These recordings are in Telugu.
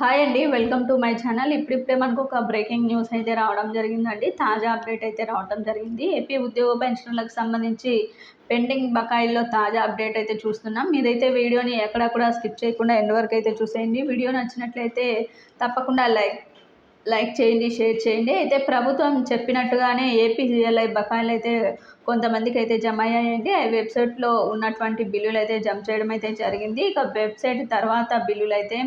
హాయ్ అండి వెల్కమ్ టు మై ఛానల్ ఇప్పుడిప్పుడే మనకు ఒక బ్రేకింగ్ న్యూస్ అయితే రావడం జరిగిందండి. తాజా అప్డేట్ అయితే రావడం జరిగింది. ఏపీ ఉద్యోగ పెన్షన్లకు సంబంధించి పెండింగ్ బకాయిల్లో తాజా అప్డేట్ అయితే చూస్తున్నాం. మీరైతే వీడియోని ఎక్కడ కూడా స్కిప్ చేయకుండా ఎండ్ వరకు అయితే చూసేయండి. వీడియో నచ్చినట్లయితే తప్పకుండా లైక్ లైక్ చేయండి షేర్ చేయండి. అయితే ప్రభుత్వం చెప్పినట్టుగానే ఏపీజీఎల్ఐ బకాయిలు అయితే కొంతమందికి అయితే జమ అయ్యాయండి. ఆ వెబ్సైట్లో ఉన్నటువంటి బిల్లులు అయితే జమ చేయడం అయితే జరిగింది. ఇక వెబ్సైట్ తర్వాత బిల్లులు అయితే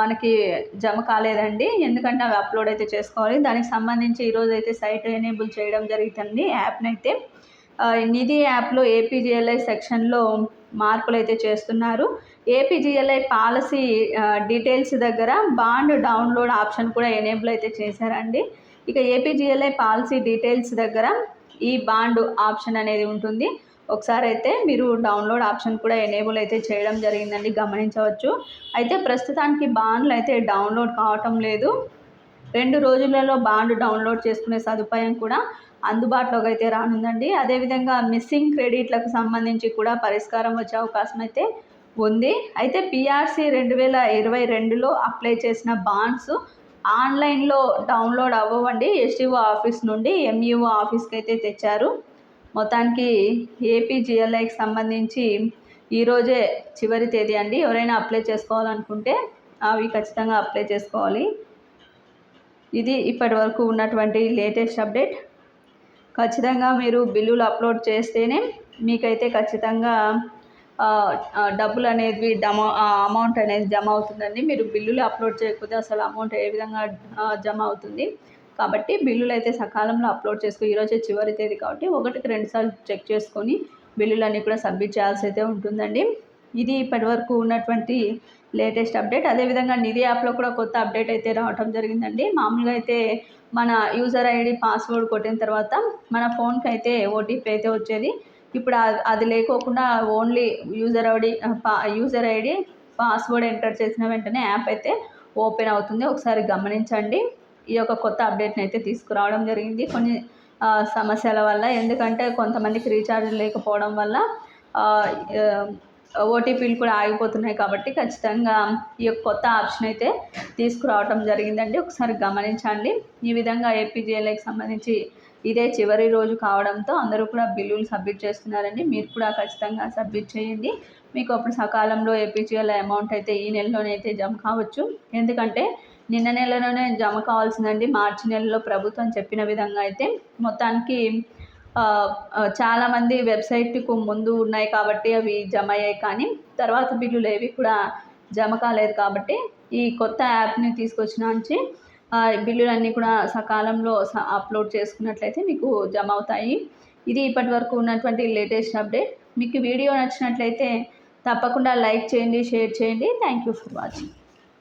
మనకి జమ కాలేదండి. ఎందుకంటే అవి అప్లోడ్ అయితే చేసుకోవాలి. దానికి సంబంధించి ఈరోజు అయితే సైట్ ఎనేబుల్ చేయడం జరుగుతుంది. యాప్ని అయితే నిధి యాప్లో ఏపీజీఎల్ఐ సెక్షన్లో మార్పులు అయితే చేస్తున్నారు. ఏపీజీఎల్ఐ పాలసీ డీటెయిల్స్ దగ్గర బాండ్ డౌన్లోడ్ ఆప్షన్ కూడా ఎనేబుల్ అయితే చేశారండి. ఇక ఏపీజీఎల్ఐ పాలసీ డీటెయిల్స్ దగ్గర ఈ బాండ్ ఆప్షన్ అనేది ఉంటుంది. ఒకసారి అయితే మీరు డౌన్లోడ్ ఆప్షన్ కూడా ఎనేబుల్ అయితే చేయడం జరిగిందండి గమనించవచ్చు. అయితే ప్రస్తుతానికి బాండ్లు అయితే డౌన్లోడ్ కావటం లేదు. రెండు రోజులలో బాండ్ డౌన్లోడ్ చేసుకునే సదుపాయం కూడా అందుబాటులోకి అయితే రానుందండి. అదేవిధంగా మిస్సింగ్ క్రెడిట్లకు సంబంధించి కూడా పరిష్కారం వచ్చే అవకాశం అయితే ఉంది. అయితే పిఆర్సీ రెండు వేల ఇరవై రెండులో అప్లై చేసిన బాండ్స్ ఆన్లైన్లో డౌన్లోడ్ అవ్వవండి. ఎస్టీఓ ఆఫీస్ నుండి ఎంఈఓ ఆఫీస్కి అయితే తెచ్చారు. మొత్తానికి ఏపీజిఎల్ఐకి సంబంధించి ఈరోజే చివరి తేదీ అండి. ఎవరైనా అప్లై చేసుకోవాలనుకుంటే అవి ఖచ్చితంగా అప్లై చేసుకోవాలి. ఇది ఇప్పటి వరకు ఉన్నటువంటి లేటెస్ట్ అప్డేట్. ఖచ్చితంగా మీరు బిల్లులు అప్లోడ్ చేస్తేనే మీకైతే ఖచ్చితంగా డబ్బులు అనేది డమా అమౌంట్ అనేది జమ అవుతుందండి. మీరు బిల్లులు అప్లోడ్ చేయకపోతే అసలు అమౌంట్ ఏ విధంగా జమ అవుతుంది. కాబట్టి బిల్లులు అయితే సకాలంలో అప్లోడ్ చేసుకో ఈరోజే చివరి తేదీ కాబట్టి ఒకటికి రెండుసార్లు చెక్ చేసుకొని బిల్లులన్నీ కూడా సబ్మిట్ చేయాల్సి అయితే ఉంటుందండి. ఇది ఇప్పటి వరకు ఉన్నటువంటి లేటెస్ట్ అప్డేట్. అదేవిధంగా నిధి యాప్లో కూడా కొత్త అప్డేట్ అయితే రావటం జరిగిందండి. మామూలుగా అయితే మన యూజర్ ఐడి పాస్వర్డ్ కొట్టిన తర్వాత మన ఫోన్కి అయితే ఓటీపీ అయితే వచ్చేది. ఇప్పుడు అది లేకోకుండా only user ID user ID password enter చేసిన వెంటనే యాప్ అయితే ఓపెన్ అవుతుంది. ఒకసారి గమనించండి. ఈ యొక్క కొత్త అప్డేట్ని అయితే తీసుకురావడం జరిగింది. కొన్ని సమస్యల వల్ల. ఎందుకంటే కొంతమందికి రీఛార్జ్ లేకపోవడం వల్ల ఓటీపీలు కూడా ఆగిపోతున్నాయి కాబట్టి ఖచ్చితంగా ఈ యొక్క కొత్త ఆప్షన్ అయితే తీసుకురావటం జరిగిందండి. ఒకసారి గమనించండి. ఈ విధంగా ఏపీజీఎల్ఐకి సంబంధించి ఇదే చివరి రోజు కావడంతో అందరూ కూడా బిల్లులు సబ్మిట్ చేస్తున్నారండి. మీరు కూడా ఖచ్చితంగా సబ్మిట్ చేయండి. మీకు అప్పుడు సకాలంలో ఏపీజీఎల్ అమౌంట్ అయితే ఈ నెలలోనే అయితే జమ కావచ్చు. ఎందుకంటే నిన్న నెలలోనే జమ కావాల్సిందండి. మార్చి నెలలో ప్రభుత్వం చెప్పిన విధంగా అయితే మొత్తానికి చాలామంది వెబ్సైట్కు ముందు ఉన్నాయి కాబట్టి అవి జమ అయ్యాయి. కానీ తర్వాత బిల్లులు ఏవి కూడా జమ కాలేదు కాబట్టి ఈ కొత్త యాప్ని తీసుకొచ్చిన నుంచి బిల్లులన్నీ కూడా సకాలంలో అప్లోడ్ చేసుకున్నట్లయితే మీకు జమ అవుతాయి. ఇది ఇప్పటి వరకు ఉన్నటువంటి లేటెస్ట్ అప్డేట్. మీకు వీడియో నచ్చినట్లయితే తప్పకుండా లైక్ చేయండి షేర్ చేయండి. Thank you for watching.